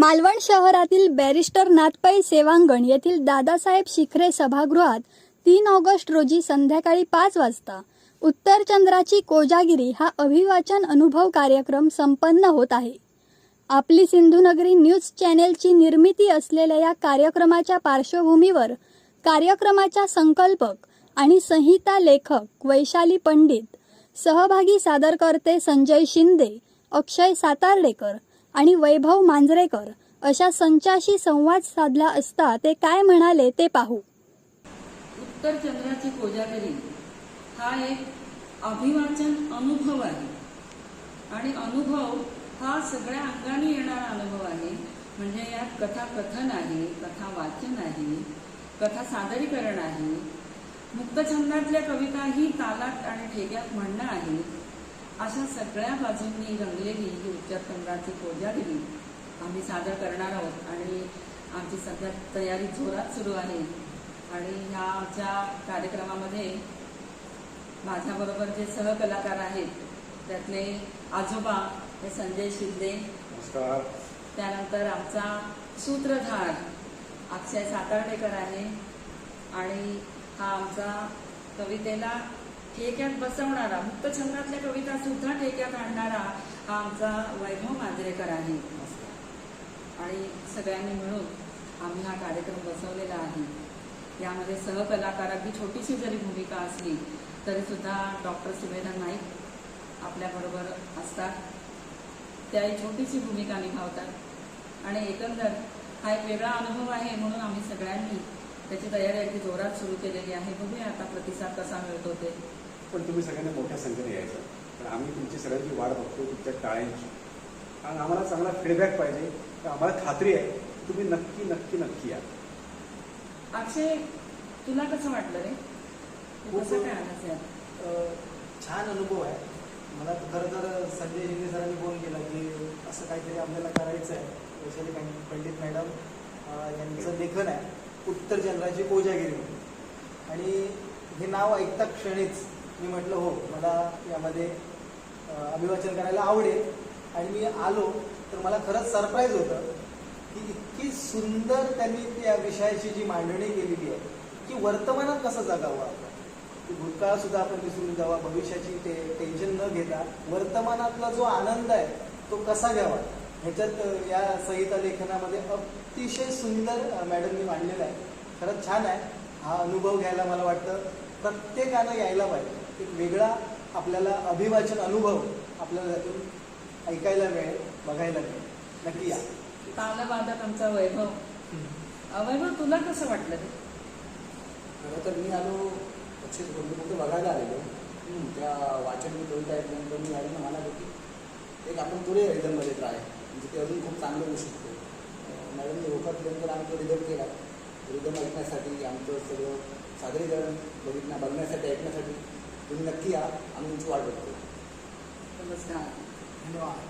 मालवण शहरातील बॅरिस्टर नाथपाई सेवांगण येथील दादासाहेब शिखरे सभागृहात तीन ऑगस्ट रोजी संध्याकाळी पाच वाजता उत्तर चंद्राची कोजागिरी हा अभिवाचन अनुभव कार्यक्रम संपन्न होत आहे. आपली सिंधुनगरी न्यूज चॅनेलची निर्मिती असलेल्या या कार्यक्रमाच्या पार्श्वभूमीवर कार्यक्रमाच्या संकल्पक आणि संहिता लेखक वैशाली पंडित सहभागी सादरकर्ते संजय शिंदे अक्षय सातार्डेकर आणि वैभव मांजरेकर अशा संचाशी संवाद साधला असता ते काय म्हणाले ते पाहू. उत्तर चंद्राची कोजागिरी हा एक अभिवाचन अनुभव आहे. आणि अनुभव हा सगळ्या अंगाने येणारा अनुभव आहे. म्हणजे यात कथा कथन आहे कथा वाचन आहे कथा सादरीकरण आहे. मुक्तछंदातल्या कविता ही तालात आणि ठेक्यात म्हणणं आहे. अशा सगळ्या बाजूंनी रंगलेली ही उत्तर चंद्राची कोजागिरी आम्ही सादर करणार आहोत आणि आमची सध्या तयारी जोरात सुरू आहे. आणि ह्या आमच्या कार्यक्रमामध्ये माझ्याबरोबर जे सहकलाकार आहेत त्यातले आजोबा हे संजय शिंदे. नमस्कार. त्यानंतर आमचा सूत्रधार अक्षय सातार्डेकर आहे. आणि हा आमचा कवितेला ठेक्यात बसवणारा मुक्तछंदातल्या कविता सुद्धा ठेक्यात आणणारा हा आमचा वैभव मांजरेकर आहे. आणि सगळ्यांनी मिळून आम्ही हा कार्यक्रम बसवलेला आहे. यामध्ये सहकलाकार अगदी छोटीशी जरी भूमिका असली तरी सुद्धा डॉक्टर सुभेदा नाईक आपल्याबरोबर असतात. त्याही छोटीशी भूमिका निभावतात. आणि एकंदर हा एक वेगळा अनुभव आहे म्हणून आम्ही सगळ्यांनी त्याची तयारी अगदी जोरात सुरू केलेली आहे. बघूया आता प्रतिसाद कसा मिळतो ते. पण तुम्ही सगळ्यांनी मोठ्या संख्येने यायचं. पण आम्ही तुमची सगळ्यांची वाट बघतो तुमच्या टाळ्यांची. आणि आम्हाला चांगला फीडबॅक पाहिजे. तर आम्हाला खात्री आहे. तुम्ही नक्की नक्की नक्की या. अक्षय तुला कसं वाटलं रे? कसं काय? अ, छान अनुभव आहे. मला खरं तर संजय शिंदे सरांनी फोन केला की असं काहीतरी आपल्याला करायचं आहे वैशाली पं- पंडित मॅडम अ, यांचं लेखन आहे. उत्तर चंद्राची कोजागिरी म्हणून. आणि हे नाव ऐकता क्षणीच मी म्हटलं हो मला यामध्ये अभिवाचन करायला आवडेल. आणि मी आलो तर मला खरंच सरप्राईज होतं की इतकी सुंदर त्यांनी त्या विषयाची जी मांडणी केलेली आहे की वर्तमानात कसं जगावं आपण? की भूतकाळ सुद्धा आपण विसरून जावा भविष्याची ते टेन्शन न घेता वर्तमानातला जो आनंद आहे तो कसा घ्यावा? ह्याच्यात या संहिता लेखनामध्ये अतिशय सुंदर मॅडमनी मांडलेला आहे. खरंच छान आहे. हा अनुभव घ्यायला मला वाटतं प्रत्येकानं यायला पाहिजे. एक वेगळा आपल्याला अभिवाचन अनुभव आपल्याला त्यातून ऐकायला मिळेल बघायला मिळेल. नक्की या. तालवादक आमचा वैभव. वैभव तुला कसं वाटलं खरं तर मी आलो पक्षी फक्त बघायला आलेलो. त्या वाचन मी कविता ऐकल्यानंतर मी मॅडम म्हणाले की एक आपण पुढे रिदममध्ये ट्राय म्हणजे ते अजून खूप चांगलं होऊ शकते. मॅडमने होकार आम्ही तो रिदम केला. रिदम ऐकण्यासाठी आमचं सगळं सादरीकरण बघितण्या बघण्यासाठी ऐकण्यासाठी तुम्ही नक्की या. आम्ही तुमची वाट बघतो. नमस्कार. धन्यवाद.